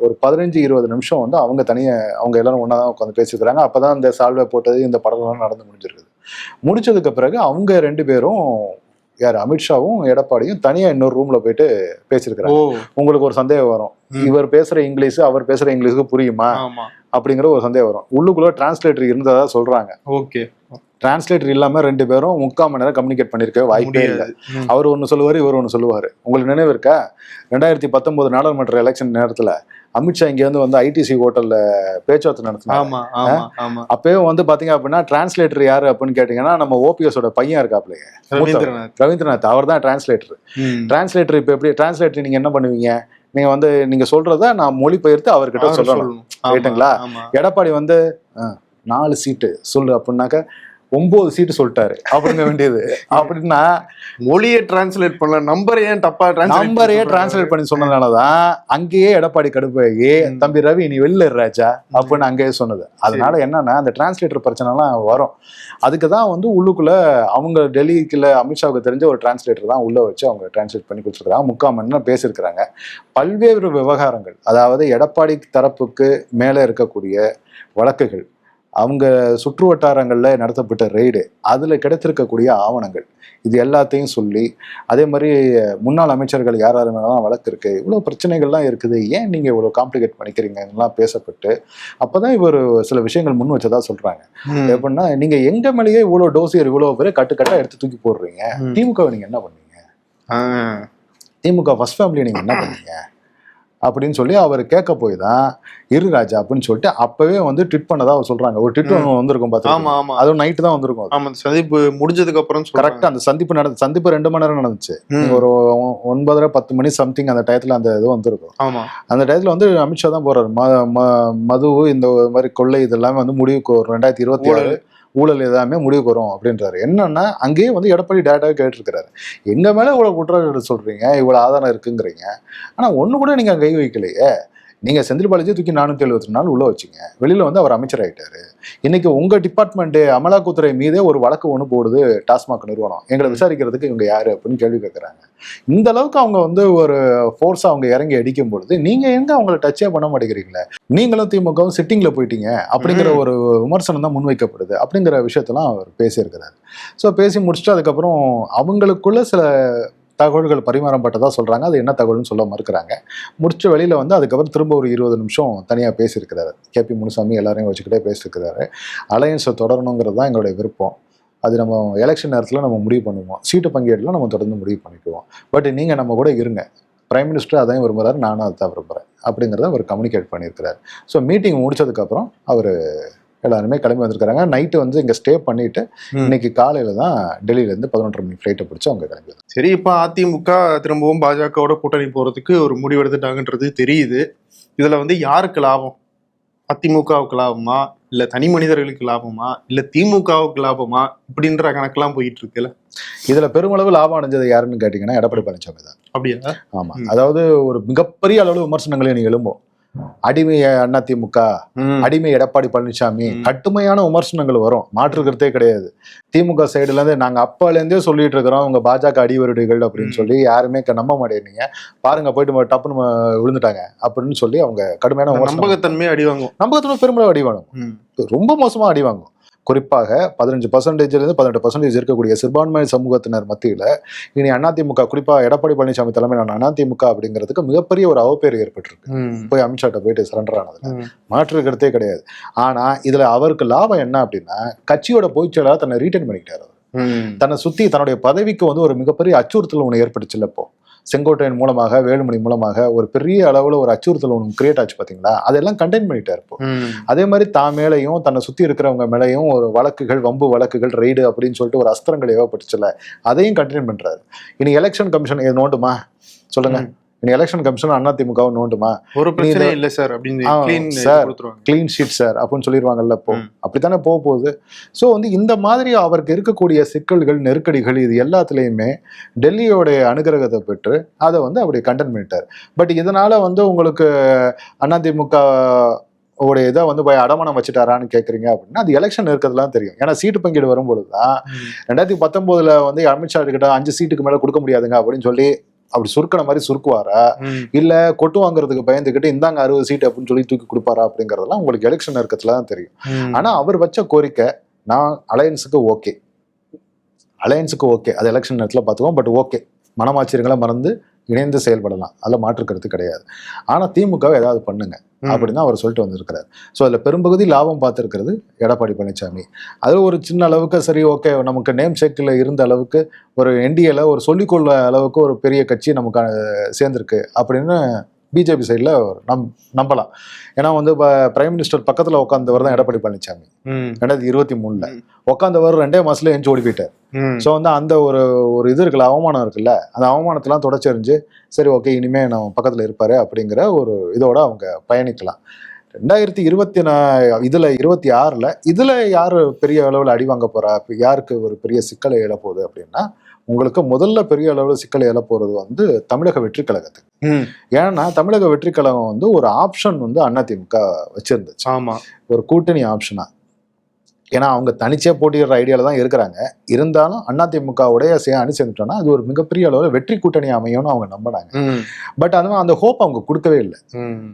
ஒரு பதினஞ்சு இருபது நிமிஷம் வந்து அவங்க தனியா அவங்க எல்லாரும் ஒன்றா தான் உட்காந்து பேசிக்கிறாங்க அப்பதான் இந்த சால்வை போட்டது இந்த படம்லாம் நடந்து முடிஞ்சிருக்குது. முடிச்சதுக்கு பிறகு அவங்க ரெண்டு பேரும் யார் அமித்ஷாவும் எடப்பாடியும் தனியா இன்னொரு ரூம்ல போயிட்டு பேசியிருக்கிறாங்க உங்களுக்கு ஒரு சந்தேகம் வரும். இவர் பேசுற இங்கிலீஷ் அவர் பேசுற இங்கிலீஷுக்கு புரியுமா? அப்படிங்கிற ஒரு சந்தேகம் வரும். உள்ளுக்குள்ள டிரான்ஸ்லேட்டர் இருந்ததா சொல்றாங்க.
ஓகே.
டிரான்ஸ்லேட்டர் இல்லாம ரெண்டு பேரும் முக்கால் மணி நேரம் கம்யூனிகேட் பண்ணிருக்க வாய்ப்பே இல்லை. அவர் ஒன்று சொல்லுவார் இவர் ஒன்று சொல்லுவார். உங்களுக்கு நினைவு இருக்கா? ரெண்டாயிரத்தி பத்தொன்பது நாடாளுமன்ற எலெக்ஷன் நேரத்தில் அமித்ஷா இங்கேருந்து வந்து ஐடிசி ஹோட்டலில் பேச்சுவார்த்தை நடத்தினாங்க அப்பயும் வந்து பாத்தீங்க அப்படின்னா டிரான்ஸ்லேட்டர் யாரு அப்படின்னு கேட்டிங்கன்னா நம்ம ஓபிஎஸோட பையன் இருக்காப்லையே.
ரவீந்திரநாத்.
ரவீந்திரநாத் அவர் தான் டிரான்ஸ்லேட்டர். டிரான்ஸ்லேட்டர் இப்போ எப்படி டிரான்ஸ்லேட்டர் நீங்க என்ன பண்ணுவீங்க? நீங்க வந்து நீங்க சொல்றத நான் மொழிபெயர்த்து அவர்கிட்ட
அவரு
சொல்லணும். ரைட்டுங்களா? எடப்பாடி வந்து "ஆ, நாலு சீட்டு சொல்லு அப்படின்னாக்க ஒன்பது சீட்டு சொல்லிட்டாரு. அப்படிங்க வேண்டியது. அப்படின்னா
மொழியை டிரான்ஸ்லேட் பண்ணல நம்பர் ஏன் தப்பா
நம்பரையே டிரான்ஸ்லேட் பண்ணி சொன்னதுனாலதான் அங்கேயே எடப்பாடி கடுப்பாகி. தம்பி ரவி நீ வெளில ராஜா அப்படின்னு அங்கேயே சொன்னது. அதனால என்னன்னா அந்த டிரான்ஸ்லேட்டர் பிரச்சனைலாம் வரும். அதுக்கு தான் வந்து உள்ளுக்குள்ள அவங்க டெல்லிக்குள்ள அமித்ஷாவுக்கு தெரிஞ்ச ஒரு டிரான்ஸ்லேட்டர் தான் உள்ள வச்சு அவங்க டிரான்ஸ்லேட் பண்ணி கொடுத்துருக்காங்க. முக்கால் மணி நேரம் பேசியிருக்கிறாங்க. பல்வேறு விவகாரங்கள் அதாவது எடப்பாடி தரப்புக்கு மேலே இருக்கக்கூடிய வழக்குகள் அவங்க சுற்று வட்டாரங்களில் நடத்தப்பட்ட ரெய்டு அதில் கிடைத்திருக்கக்கூடிய ஆவணங்கள் இது எல்லாத்தையும் சொல்லி அதே மாதிரி முன்னாள் அமைச்சர்கள் யார் யார் மேலாம் வழக்கு இருக்கு இவ்வளோ பிரச்சனைகள்லாம் இருக்குது ஏன் நீங்கள் இவ்வளோ காம்ப்ளிகேட் பண்ணிக்கிறீங்கலாம் பேசப்பட்டு அப்பதான் இவர் சில விஷயங்கள் முன் வச்சதா சொல்றாங்க
ம்.
எப்படின்னா நீங்க எங்க மேலேயே இவ்வளோ டோசியர் இவ்வளோ பேர் கட்டு கட்டா எடுத்து தூக்கி போடுறீங்க. திமுக நீங்க என்ன பண்ணீங்க. திமுக ஃபர்ஸ்ட் ஃபேமிலி நீங்க என்ன பண்ணீங்க அப்படின்னு சொல்லி அவர் கேட்க போய் தான் இரு ராஜா அப்படின்னு சொல்லிட்டு அப்பவே வந்து ட்விட் பண்ணதா அவர் சொல்றாங்க. ஒரு ட்விட் ஒன்று வந்திருக்கும்
ஆமா
பார்த்து
ஆமா.
அதுவும் நைட்டு தான் வந்திருக்கும்
ஆமா சந்திப்பு முடிஞ்சதுக்கு அப்புறம்.
கரெக்டா அந்த சந்திப்பு நடந்து சந்திப்பு ரெண்டு மணி நேரம் நடந்துச்சு. ஒரு ஒன்பதரை பத்து மணி சம்திங் அந்த டயத்துல அந்த இது வந்திருக்கும்.
ஆமா.
அந்த டயத்துல வந்து அமித்ஷா தான் போறாரு. மது இந்த மாதிரி கொள்ளை இது எல்லாமே வந்து முடிவுக்கு வரும். ரெண்டாயிரத்தி இருபத்தி ஆறு.
ஊழல்.
எல்லாமே முடிவுக்கு வரும் அப்படின்றாரு. என்னன்னா அங்கேயே வந்து எடப்பாடி டேட்டாவே கேட்டிருக்கிறாரு. எங்க மேல இவ்வளவு குற்றச்சாட்டு சொல்றீங்க இவ்வளவு ஆதாரம் இருக்குங்கிறீங்க. ஆனா ஒண்ணு கூட நீங்க கை வைக்கலையே. நீங்க செந்தில் பாலாஜி தூக்கி நானூத்தி எழுபத்தி நாலு உள்ள வச்சீங்க. வெளியில வந்து அவர் அமைச்சர் ஆயிட்டாரு இன்னைக்கு உங்க டிபார்ட்மெண்ட் அமலாக்கத்துறை மீதே ஒரு வழக்கு ஒன்று போடுது டாஸ்மாக் நிறுவனம். எங்களை விசாரிக்கிறதுக்கு இவங்க யாரு அப்படின்னு கேள்வி கேட்கறாங்க இந்த அளவுக்கு அவங்க வந்து ஒரு ஃபோர்ஸா அவங்க இறங்கி அடிக்கும் பொழுது நீங்க எங்க அவங்கள டச்சே பண்ண மாட்டேங்கிறீங்களே? நீங்களும் திமுகவும் சிட்டிங்ல போயிட்டீங்க. அப்படிங்கிற ஒரு விமர்சனம் தான் முன்வைக்கப்படுது அப்படிங்கிற விஷயத்தெல்லாம் அவர் பேசியிருக்கிறார். ஸோ பேசி முடிச்சுட்டு அதுக்கப்புறம் அவங்களுக்குள்ள சில தகவல்கள் பரிமாறப்பட்டதாக சொல்கிறாங்க அது என்ன தகவல்னு சொல்ல மறுக்கிறாங்க. முடிச்ச வெளியில் வந்து அதுக்கப்புறம் திரும்ப ஒரு இருபது நிமிஷம் தனியாக பேசியிருக்கிறாரு. கேபி முனுசாமி எல்லாரையும் வச்சுக்கிட்டே பேசியிருக்கிறாரு. அலையன்ஸை தொடரணுங்கிறது தான் எங்களுடைய விருப்பம். அது நம்ம எலெக்ஷன் நேரத்தில் நம்ம முடிவு பண்ணுவோம். சீட்டு பங்கீடுல நம்ம தொடர்ந்து முடிவு பண்ணிக்குவோம். பட் நீங்கள் நம்ம கூட இருங்க. பிரைம் மினிஸ்டர் அதையும் விரும்புகிறாரு நானும் அதை தான் விரும்புகிறேன் அப்படிங்கிறத அவர் கம்யூனிகேட் பண்ணியிருக்கிறார். ஸோ மீட்டிங் முடித்ததுக்கப்புறம் அவர் எல்லாருமே கிளம்பி வந்திருக்காங்க. நைட்டு வந்து இங்கே ஸ்டே பண்ணிட்டு. இன்னைக்கு காலையில தான் டெல்லியிலேருந்து பதினொன்றரை மணி ஃப்ளைட்டை பிடிச்சி அவங்க கிளம்பி.
சரி இப்ப அதிமுக திரும்பவும் பாஜகவோட கூட்டணி போறதுக்கு ஒரு முடிவு எடுத்துட்டாங்கன்றது தெரியுது. இதுல வந்து யாருக்கு லாபம்? அதிமுகவுக்கு லாபமா? இல்ல தனி மனிதர்களுக்கு லாபமா? இல்ல திமுகவுக்கு லாபமா? இப்படின்ற கணக்கெல்லாம் போயிட்டு இருக்குல்ல
இதுல பெருமளவு லாபம் அடைஞ்சது யாருன்னு கேட்டிங்கன்னா எடப்பாடி பழனிசாமி தான்.
அப்படியா?
ஆமா. அதாவது ஒரு மிகப்பெரிய அளவு விமர்சனங்களே நீங்க எழும்பும். அடிமை அதிமுக. அடிமை எடப்பாடி பழனிசாமி. கட்டுமையான விமர்சனங்கள் வரும் மாற்றுக்கிறதே கிடையாது திமுக சைடுல இருந்து நாங்க அப்பால இருந்தே சொல்லிட்டு இருக்கிறோம் உங்க பாஜக அடிவருடுகள் அப்படின்னு. சொல்லி யாருமே நம்ப மாட்டேங்கிறீங்க பாருங்க போயிட்டு டப்புன்னு விழுந்துட்டாங்க அப்படின்னு சொல்லி அவங்க கடுமையான விமர்சனம்
நம்பகத்தன்மை அடி வாங்கும்
நம்பகத்தோட பெருமளவு அடி வாங்கும். ரொம்ப மோசமா அடி வாங்கும் குறிப்பாக பதினஞ்சு பர்சன்டேஜ்ல இருந்து பதினெட்டு பர்சன்டேஜ் இருக்கக்கூடிய சிறுபான்மை சமூகத்தினர் மத்தியில இனி அதிமுக குறிப்பா எடப்பாடி பழனிசாமி தலைமையிலான அதிமுக அப்படிங்கிறதுக்கு மிகப்பெரிய ஒரு அவப்பேறு ஏற்பட்டிருக்கு. போய் அமித்ஷாட்ட போயிட்டு சரண்டர் ஆனதுல. மாற்று கருத்தே கிடையாது ஆனா இதுல அவருக்கு லாபம் என்ன அப்படின்னா கட்சியோட பொதுச்செயலாளர் தன்னை ரீட்டைன் பண்ணிக்கிட்டாரு. தன்னை சுத்தி தன்னுடைய பதவிக்கு வந்து ஒரு மிகப்பெரிய அச்சுறுத்தல் ஒன்று ஏற்பட்டுச்சுல்ல இப்போ செங்கோட்டையன் மூலமாக வேலுமணி மூலமாக ஒரு பெரிய அளவுல ஒரு அச்சுறுத்தல் ஒன்று கிரியேட் ஆச்சு பாத்தீங்களா? அதெல்லாம் கண்டெயின் பண்ணிட்டாரு இப்போ
ம்.
அதே மாதிரி தான் மேலையும் தன்னை சுத்தி இருக்கிறவங்க மேலையும் ஒரு வழக்குகள் வம்பு வழக்குகள் ரெய்டு அப்படின்னு சொல்லிட்டு ஒரு அஸ்திரங்கள் ஏவப்பட்டுச்சுல அதையும் கண்டினியூ பண்றாரு. இனி எலெக்ஷன் கமிஷன் நோண்டுமா? சொல்லுங்க. இனி எலெக்ஷன் கமிஷன் அதிமுகவும் நோண்டுமா?
ஒரு பிரச்சனையும்
இது-
இல்ல சார் அப்படின்னு
சார். க்ளீன் ஷீட் சார் அப்படின்னு சொல்லிடுவாங்கல்ல இப்போ. அப்படித்தானே போக போகுது? ஸோ வந்து இந்த மாதிரி அவருக்கு இருக்கக்கூடிய சிக்கல்கள் நெருக்கடிகள் இது எல்லாத்துலேயுமே டெல்லியோடைய அனுகிரகத்தை பெற்று அதை வந்து அப்படி கண்டென்ட் பண்ணிட்டார். பட் இதனால வந்து உங்களுக்கு அதிமுக உடைய இதை வந்து போய் அடமானம் வச்சுட்டாரான்னு கேட்குறீங்க அப்படின்னா அது எலெக்ஷன் இருக்கிறதுலாம் தெரியும். ஏன்னா சீட்டு பங்கீடு வரும்பொழுது தான் ரெண்டாயிரத்தி பத்தொம்போதுல வந்து அமித்ஷா கிட்ட அஞ்சு சீட்டுக்கு மேலே கொடுக்க முடியாதுங்க அப்படின்னு சொல்லி அப்படி சுருக்கின மாதிரி சுருக்குவாரா? இல்ல கொட்டு வாங்குறதுக்கு பயந்துக்கிட்டு இந்தாங்க அறுபது சீட் அப்படின்னு சொல்லி தூக்கி கொடுப்பாரா அப்படிங்கறதெல்லாம் உங்களுக்கு எலெக்ஷன் இருக்கிறதுல தான் தெரியும். ஆனா அவர் வச்ச கோரிக்கை நான் அலையன்ஸுக்கு ஓகே. அலையன்ஸுக்கு ஓகே. அது எலெக்ஷன் நேரத்தில் பார்த்துக்குவோம் பட் ஓகே. மனமாச்சரியங்களை மறந்து இணைந்து செயல்படலாம். அதில் மாற்றுக்கிறது கிடையாது. ஆனால் திமுகவை ஏதாவது பண்ணுங்க அப்படின்னு அவர் சொல்லிட்டு வந்திருக்கிறார். ஸோ அதில் பெரும்பகுதி லாபம் பார்த்துருக்கிறது எடப்பாடி பழனிசாமி. அது ஒரு சின்ன அளவுக்கு சரி ஓகே நமக்கு நேம் சேக்கில் இருந்த அளவுக்கு ஒரு என்டிஏல ஒரு சொல்லிக்கொள்ள அளவுக்கு ஒரு பெரிய கட்சி நமக்கு சேர்ந்திருக்கு அப்படின்னு பிஜேபி சைடில் நம் நம்பலாம். ஏன்னா வந்து இப்போ பிரைம் மினிஸ்டர் பக்கத்தில் உட்காந்தவர் தான் எடப்பாடி பழனிசாமி ரெண்டாயிரத்தி இருபத்தி மூணுல. உட்காந்தவர் ரெண்டே மாசத்துல எஞ்சி ஓடி போயிட்டார். ஸோ வந்து அந்த ஒரு ஒரு இது இருக்குல்ல அவமானம் இருக்குல்ல அந்த அவமானத்தெல்லாம் தொடச்செறிஞ்சு சரி ஓகே இனிமே நம்ம பக்கத்தில் இருப்பாரு அப்படிங்கிற ஒரு இதோட அவங்க பயணிக்கலாம். ரெண்டாயிரத்தி இருபத்தி நா இதில் இருபத்தி ஆறில் இதில் யார் பெரிய அளவில் அடி வாங்க போறா? இப்ப யாருக்கு ஒரு பெரிய சிக்கலை எழப்போகுது அப்படின்னா உங்களுக்கு முதல்ல பெரிய அளவில் சிக்கலை எழப்போகிறது வந்து தமிழக வெற்றி கழகத்துக்கு. ஏன்னா தமிழக வெற்றி கழகம் வந்து ஒரு ஆப்ஷன் வந்து அதிமுக வச்சிருந்துச்சு.
ஆமா.
ஒரு கூட்டணி ஆப்ஷனா ஏன்னா அவங்க தனிச்சே போட்டியிடுற ஐடியால தான் இருக்கிறாங்க. இருந்தாலும் அதிமுகவுடைய அணி சேர்ந்துட்டோம்னா அது ஒரு மிகப்பெரிய அளவில் வெற்றி கூட்டணி அமையும்னு அவங்க நம்பினாங்க பட் அது அந்த ஹோப் அவங்க கொடுக்கவே இல்லை.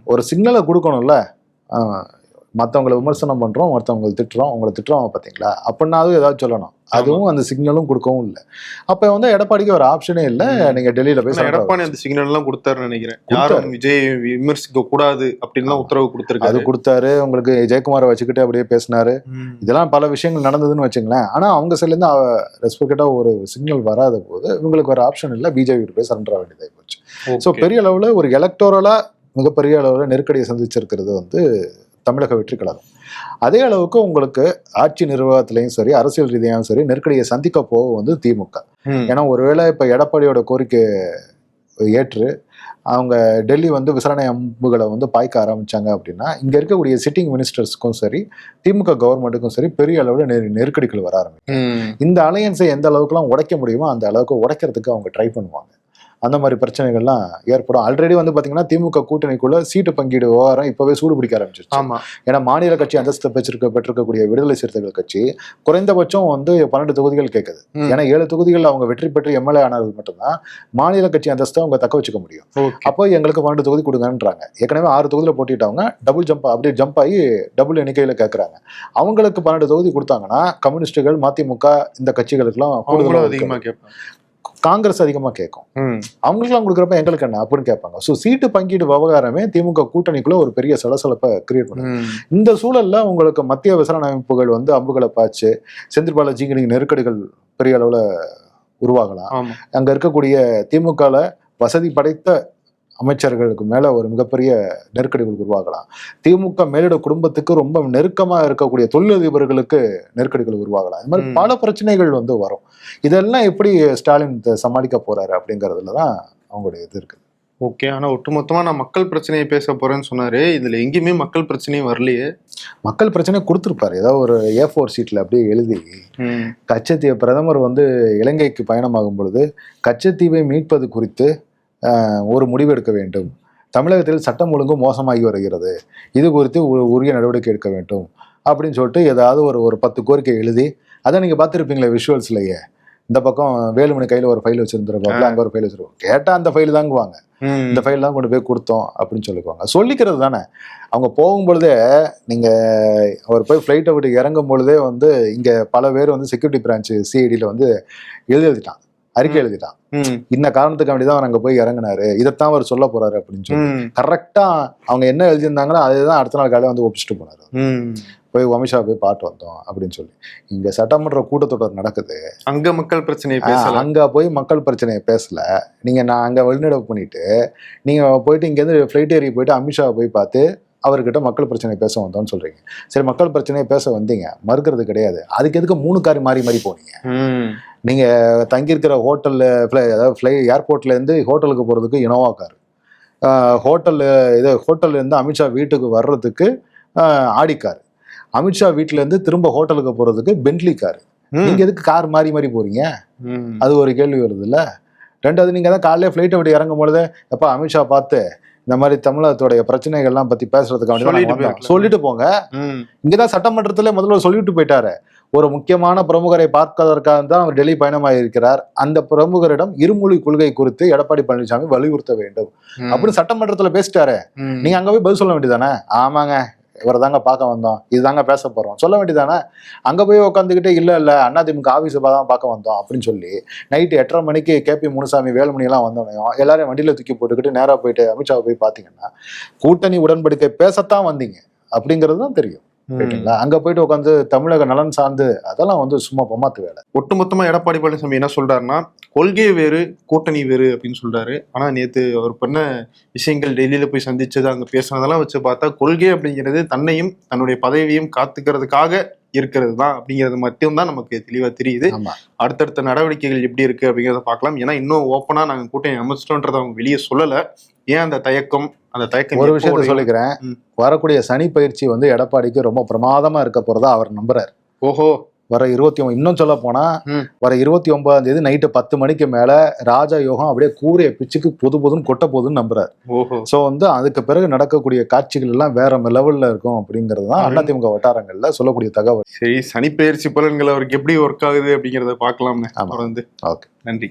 ஒரு சிக்னலை கொடுக்கணும்ல. மற்றவங்களை விமர்சனம் பண்றோம் மற்றவங்களை திட்டுறோம் உங்களை திட்டுறோம் பார்த்தீங்களா அப்படின்னாலும் ஏதாவது சொல்லணும். அதுவும் அந்த சிக்னலும் கொடுக்கவும் இல்லை. அப்போ வந்து எடப்பாடிக்கு ஒரு ஆப்ஷனே இல்லை.
ம்.
நீங்க டெல்லியில போய்
எடப்பாடி அந்த சிக்னல் எல்லாம் கொடுத்தாருன்னு நினைக்கிறேன். யாரும் விஜய் விமர்சிக்க கூடாது அப்படின்னு உத்தரவு
அது
கொடுத்திருக்காரு
கொடுத்தாரு. உங்களுக்கு ஜெயக்குமாரை வச்சுக்கிட்டு அப்படியே பேசினாரு. இதெல்லாம் பல விஷயங்கள் நடந்ததுன்னு வச்சுங்களேன். ஆனா அவங்க சைட்லேருந்து ரெஸ்பெக்டா ஒரு சிக்னல் வராத போது இவங்களுக்கு ஒரு ஆப்ஷன் இல்லை. பிஜேபி போய் சரண்டர் வேண்டியதாகி போச்சு. ஸோ. பெரிய அளவுல ஒரு எலக்டோரலா மிகப்பெரிய அளவுல நெருக்கடியை சந்திச்சிருக்கிறது வந்து தமிழக வெற்றி கழகம். அதே அளவுக்கு உங்களுக்கு ஆட்சி நிர்வாகத்திலையும் சரி அரசியல் ரீதியாகவும் சரி நெருக்கடியை சந்திக்க போக வந்து திமுக. ஏன்னா ஒருவேளை இப்ப எடப்பாடியோட கோரிக்கை ஏற்று அவங்க டெல்லி வந்து விசாரணை அம்புகளை வந்து பாய்க்க ஆரம்பிச்சாங்க அப்படின்னா இங்க இருக்கக்கூடிய சிட்டிங் மினிஸ்டர்ஸ்க்கும் சரி திமுக கவர்மெண்ட்டுக்கும் சரி பெரிய அளவில் நெரு நெருக்கடிகள் வர ஆரம்பிக்கும். இந்த அலையன்ஸை எந்த அளவுக்குலாம் உடைக்க முடியுமோ அந்த அளவுக்கு உடைக்கிறதுக்கு அவங்க ட்ரை பண்ணுவாங்க. அந்த மாதிரி பிரச்சனைகள்லாம் ஏற்படும். ஆல்ரெடி வந்து பாத்தீங்கன்னா திமுக கூட்டணிக்குள்ள சீட்டு பங்கீடு விவகாரம் இப்பவே சூடு பிடிக்க ஆரம்பிச்சிருச்சு.
ஆமா.
ஏன்னா மாநில கட்சி அந்தஸ்து பெற்றிருக்க பெற்றிருக்கக்கூடிய விடுதலை சிறுத்தைகள் கட்சி குறைந்தபட்சம் வந்து பன்னெண்டு தொகுதிகள் கேட்குது. ஏன்னா ஏழு தொகுதிகள் அவங்க வெற்றி பெற்று எம்எல்ஏ ஆனவர்கள் மட்டும்தான் மாநில கட்சி அந்தஸ்தை அவங்க தக்க வச்சுக்க முடியும். அப்போ எங்களுக்கு பன்னெண்டு தொகுதி கொடுங்கன்றாங்க. ஏற்கனவே ஆறு தொகுதியில் போட்டிட்டவங்க டபுள் ஜம்ப் அப்படியே ஜம்ப் ஆகி டபுள் எண்ணிக்கையில் கேட்குறாங்க. அவங்களுக்கு பன்னெண்டு தொகுதி கொடுத்தாங்கன்னா கம்யூனிஸ்டுகள் மதிமுக இந்த கட்சிகளுக்கெல்லாம்
அவங்களும்
கூடுதலா
அதிகமா
ஒதுக்கீடு.
கேட்பாங்க.
காங்கிரஸ் அதிகமாக கேட்கும் அவங்களுக்குலாம் கொடுக்குறப்ப எங்களுக்கு என்ன? அப்படின்னு கேட்பாங்க. ஸோ சீட்டு பங்கீடு விவகாரமே திமுக கூட்டணிக்குள்ள ஒரு பெரிய சலசலப்பை கிரியேட் பண்ணும் இந்த சூழல்ல உங்களுக்கு மத்திய விசாரணை அமைப்புகள் வந்து அம்புகளை பாய்ச்சு செந்தில் நீங்க நெருக்கடிகள் பெரிய அளவுல உருவாகலாம். அங்க இருக்கக்கூடிய திமுகல வசதி படைத்த அமைச்சர்களுக்கு மேல ஒரு மிகப்பெரிய நெருக்கடிகள் உருவாகலாம் திமுக மேலிட குடும்பத்துக்கு ரொம்ப நெருக்கமா இருக்கக்கூடிய தொழிலதிபர்களுக்கு நெருக்கடிகள் உருவாகலாம். இந்த மாதிரி. பல பிரச்சனைகள் வந்து வரும். இதெல்லாம் எப்படி ஸ்டாலின் சமாளிக்க போறாரு அப்படிங்கறதுல தான் அவங்களுடைய இது இருக்கு.
ஓகே. ஆனா ஒட்டுமொத்தமா நான் மக்கள் பிரச்சனையை பேச போறேன்னு சொன்னாரு. இதுல எங்கேயுமே மக்கள் பிரச்சனையும் வரலையே.
மக்கள் பிரச்சனை கொடுத்துருப்பாரு. ஏதாவது ஒரு ஏ ஃபோர் சீட்ல அப்படியே எழுதி கச்சத்தீவு பிரதமர் வந்து இலங்கைக்கு பயணமாகும் பொழுது கச்சத்தீவை மீட்பது குறித்து ஒரு முடிவு எடுக்க வேண்டும். தமிழகத்தில் சட்டம் ஒழுங்கு மோசமாகி வருகிறது. இது குறித்து உரிய நடவடிக்கை எடுக்க வேண்டும். அப்படின்னு சொல்லிட்டு ஏதாவது ஒரு ஒரு பத்து கோரிக்கை எழுதி அதை நீங்கள் பார்த்துருப்பீங்களே விஷுவல்ஸ்லையே இந்த பக்கம் வேலுமணி கையில் ஒரு ஃபைல் வச்சிருந்துருப்பாங்க அங்கே ஒரு ஃபைல் வச்சிருப்போம் கேட்டால் அந்த ஃபைல் தாங்குவாங்க. இந்த ஃபைல் தான் கொண்டு போய் கொடுத்தோம் அப்படின்னு சொல்லிக்குவாங்க. சொல்லிக்கிறது தானே. அவங்க போகும் பொழுதே நீங்கள் அவர் போய் ஃப்ளைட்டை விட்டு இறங்கும் பொழுதே வந்து இங்கே பல பேர் வந்து செக்யூரிட்டி பிரான்ச் சிஐடியில் வந்து எழுதி எழுதிட்டான் அறிக்கை. எழுதிட்டான். இந்த காரணத்துக்கு வேண்டி தான் அவர் அங்கே போய் இறங்குனாரு. இதைத்தான் அவர் சொல்ல போறாரு அப்படின்னு சொல்லி.
ம்,
கரெக்டாக அவங்க என்ன எழுதியிருந்தாங்களோ அதுதான் அடுத்த நாள் காலையில் வந்து ஒப்பிச்சுட்டு போனார். போய் அமித்ஷா போய் பாட்டு வந்தோம் அப்படின்னு சொல்லி. இங்க சட்டமன்ற கூட்டத்தொடர் நடக்குது.
அங்க மக்கள் பிரச்சனையை
ஆஹ்,
பேசலாம்
அங்க போய் மக்கள் பிரச்சனையை பேசல. நீங்க நான் அங்க வெளிநடப்பு பண்ணிட்டு நீங்க போயிட்டு இங்கேருந்து ஃப்ளைட் ஏறி போயிட்டு அமித்ஷா போய் பார்த்து அவர்கிட்ட மக்கள் பிரச்சனை பேச வந்தோம்னு சொல்றீங்க. சரி மக்கள் பிரச்சனையை பேச வந்தீங்க. மறுக்கிறது கிடையாது. அதுக்கு எதுக்கு மூணு காரி மாறி மாறி போனீங்க? நீங்க தங்கியிருக்கிற ஹோட்டல்ல ஃப்ளை அதாவது ஃப்ளை ஏர்போர்ட்ல இருந்து ஹோட்டலுக்கு போறதுக்கு இனோவா கார். ஹோட்டல் இது ஹோட்டல்ல இருந்து அமித்ஷா வீட்டுக்கு வர்றதுக்கு ஆடி கார். அமித்ஷா வீட்டுல இருந்து திரும்ப ஹோட்டலுக்கு போறதுக்கு பென்ட்லி கார். நீங்க எதுக்கு கார் மாறி மாறி போறீங்க. அது ஒரு கேள்வி வருது இல்ல ரெண்டாவது நீங்க தான் காலையில ஃப்ளைட்டை விட்டு இறங்கும் பொழுது எப்பா அமித்ஷா பார்த்து இந்த மாதிரி தமிழகத்துடைய பிரச்சனைகள்லாம் பத்தி பேசுறதுக்காக நாங்க
சொல்லிட்டு
போங்க. இங்கதான் சட்டமன்றத்துல முதல்வர் சொல்லிட்டு போயிட்டாரு. ஒரு முக்கியமான பிரமுகரை பார்ப்பதற்காக தான் அவர் டெல்லி பயணமாக இருக்கிறார். அந்த பிரமுகரிடம் இருமொழி கொள்கை குறித்து எடப்பாடி பழனிசாமி வலியுறுத்த வேண்டும். அப்படின்னு சட்டமன்றத்துல பேசிட்டாரு. நீங்க அங்க போய் பதில் சொல்ல வேண்டியதானே ஆமாங்க. இவரை தாங்க பார்க்க வந்தோம். இதுதாங்க பேச போகிறோம் சொல்ல வேண்டியதானே அங்கே போய் உட்காந்துக்கிட்டே இல்லை இல்லை அதிமுக ஆபீஸ் தான் பார்க்க வந்தோம் அப்படின்னு சொல்லி நைட்டு எட்டரை மணிக்கு கேபி முனுசாமி வேலுமணியெல்லாம் வந்தோடனையும் எல்லாரையும் வண்டியில் தூக்கி போட்டுக்கிட்டு நேராக போயிட்டு அமித்ஷாவை போய் பார்த்தீங்கன்னா கூட்டணி உடன்படிக்கை பேசத்தான் வந்தீங்க அப்படிங்கிறது தான் தெரியும். ரைட்டுங்களா அங்க போயிட்டு உட்காந்து தமிழக நலன் சார்ந்து அதெல்லாம் வந்து சும்மா பொம்மாத்து வேலை.
ஒட்டுமொத்தமா எடப்பாடி பழனிசாமி என்ன சொல்றாருன்னா கொள்கை வேறு கூட்டணி வேறு அப்படின்னு சொல்றாரு. ஆனா நேத்து அவர் பண்ண விஷயங்கள் டெல்லியில போய் சந்திச்சது அங்க பேசுனதெல்லாம் வச்சு பார்த்தா கொள்கை அப்படிங்கிறது தன்னையும் தன்னுடைய பதவியையும் காத்துக்கிறதுக்காக இருக்கிறது தான் அப்படிங்கிறது மட்டும்தான் நமக்கு தெளிவா தெரியுது. அடுத்தடுத்த நடவடிக்கைகள் எப்படி இருக்கு அப்படிங்கிறத பார்க்கலாம். ஏன்னா இன்னும் ஓப்பனா நாங்க கூட்டணி அமைச்சிட்டோன்றதை அவங்க வெளியே சொல்லல. ஏன் அந்த தயக்கம் அந்த தயக்கம்
ஒரு விஷயத்த? சொல்லிக்கிறேன். வரக்கூடிய சனி பயிற்சி வந்து எடப்பாடிக்கு ரொம்ப பிரமாதமா இருக்க போறதா அவர் நம்புறாரு
ஓஹோ
வர இருபத்தி இன்னும் சொல்ல போனா. வர இருபத்தி ஒன்பதாம் தேதி நைட்டு பத்து மணிக்கு மேல ராஜா யோகம் அப்படியே கூறிய பிச்சுக்கு பொது பொதுன்னு கொட்ட போதுன்னு நம்புறாரு
ஓஹோ
சோ வந்து அதுக்கு பிறகு நடக்கக்கூடிய காட்சிகள் எல்லாம் வேற லெவல்ல இருக்கும் அப்படிங்கிறது தான். அதிமுக வட்டாரங்கள்ல சொல்லக்கூடிய தகவல்
சரி சனிப்பெயர்ச்சி பலன்கள் அவருக்கு எப்படி ஒர்க் ஆகுது அப்படிங்கிறத பார்க்கலாம்னு
ஆமா.
தொடர்ந்து
ஓகே
நன்றி